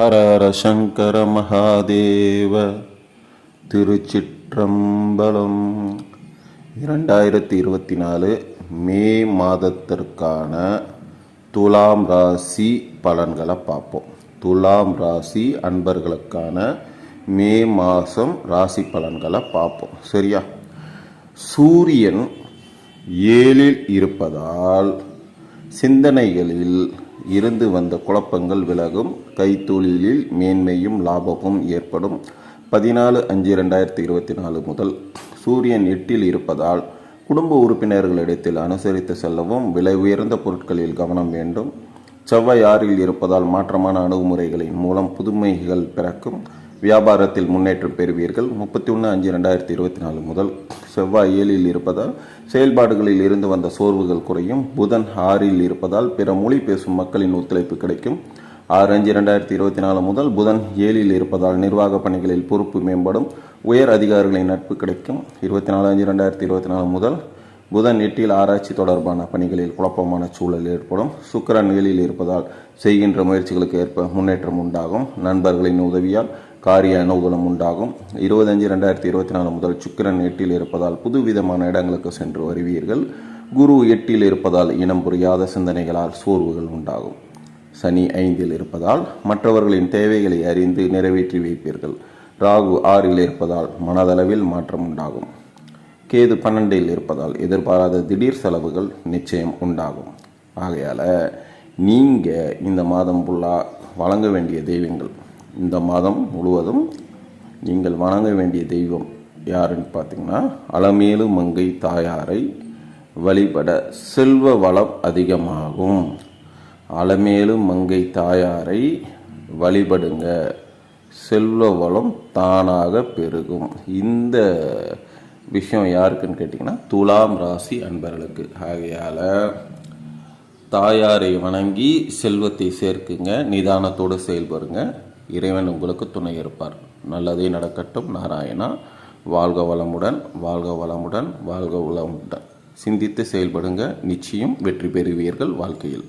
ஹர ஹர சங்கர மகாதேவ திருச்சிற்றம்பலம். இரண்டாயிரத்தி இருபத்தி நாலு மே மாதத்திற்கான துலாம் ராசி பலன்களை பார்ப்போம். துலாம் ராசி அன்பர்களுக்கான மே மாதம் ராசி பலன்களை பார்ப்போம். சரியா? சூரியன் ஏழில் இருப்பதால் சிந்தனைகளில் இருந்து வந்த குழப்பங்கள் விலகும். கைத்தொழிலில் மேன்மையும் லாபமும் ஏற்படும். பதினாலு அஞ்சு ரெண்டாயிரத்தி இருபத்தி நாலு முதல் சூரியன் எட்டில் இருப்பதால் குடும்ப உறுப்பினர்களிடத்தில் அனுசரித்து செல்லவும் விலை உயர்ந்த பொருட்களில் கவனம் வேண்டும். செவ்வாய் ஆறில் இருப்பதால் மாற்றமான அணுகுமுறைகளின் மூலம் புதுமைகள் பிறக்கும். வியாபாரத்தில் முன்னேற்றம் பெறுவீர்கள். முப்பத்தி ஒன்று அஞ்சு ரெண்டாயிரத்தி இருபத்தி நாலு முதல் செவ்வாய் ஏழில் இருப்பதால் செயல்பாடுகளில் இருந்து வந்த சோர்வுகள் குறையும். புதன் ஆறில் இருப்பதால் பிற மொழி பேசும் மக்களின் ஒத்துழைப்பு கிடைக்கும். ஆறு அஞ்சு ரெண்டாயிரத்தி இருபத்தி நாலு முதல் புதன் ஏழில் இருப்பதால் நிர்வாக பணிகளில் பொறுப்பு மேம்படும். உயர் அதிகாரிகளின் நட்பு கிடைக்கும். இருபத்தி நாலு அஞ்சு ரெண்டாயிரத்தி இருபத்தி நாலு முதல் புதன் எட்டில் ஆராய்ச்சி தொடர்பான பணிகளில் குழப்பமான சூழல் ஏற்படும். சுக்கரன் ஏழில் இருப்பதால் செய்கின்ற முயற்சிகளுக்கு ஏற்ப முன்னேற்றம் உண்டாகும். நண்பர்களின் உதவியால் காரிய அனுகூலம் உண்டாகும். இருபத்தஞ்சு ரெண்டாயிரத்தி இருபத்தி நாலு முதல் சுக்கிரன் எட்டில் இருப்பதால் புதுவிதமான இடங்களுக்கு சென்று வருவீர்கள். குரு எட்டில் இருப்பதால் இனம் புரியாத சிந்தனைகளால் சோர்வுகள் உண்டாகும். சனி ஐந்தில் இருப்பதால் மற்றவர்களின் தேவைகளை அறிந்து நிறைவேற்றி வைப்பீர்கள். ராகு ஆறில் இருப்பதால் மனதளவில் மாற்றம் உண்டாகும். கேது பன்னெண்டில் இருப்பதால் எதிர்பாராத திடீர் செலவுகள் நிச்சயம் உண்டாகும். ஆகையால் நீங்கள் இந்த மாதம் ஃபுல்லாக வழங்க வேண்டிய தெய்வங்கள். இந்த மாதம் முழுவதும் நீங்கள் வணங்க வேண்டிய தெய்வம் யாருன்னு பார்த்தீங்கன்னா அலமேலு மங்கை தாயாரை வழிபட செல்வ வளம் அதிகமாகும். அலமேலு மங்கை தாயாரை வழிபடுங்க. செல்வ வளம் தானாக பெருகும். இந்த விஷயம் யாருக்குன்னு கேட்டிங்கன்னா துலாம் ராசி அன்பர்களுக்கு. ஆகையால் தாயாரை வணங்கி செல்வத்தை சேர்க்குங்க நிதானத்தோடு செயல்படுங்க. இறைவன் உங்களுக்கு துணை இருப்பார். நல்லதே நடக்கட்டும் நாராயணா. வாழ்க வளமுடன் வாழ்க வளமுடன் வாழ்க வளமுடன். சிந்தித்து செயல்படுங்க. நிச்சயம் வெற்றி பெறுவீர்கள் வாழ்க்கையில்.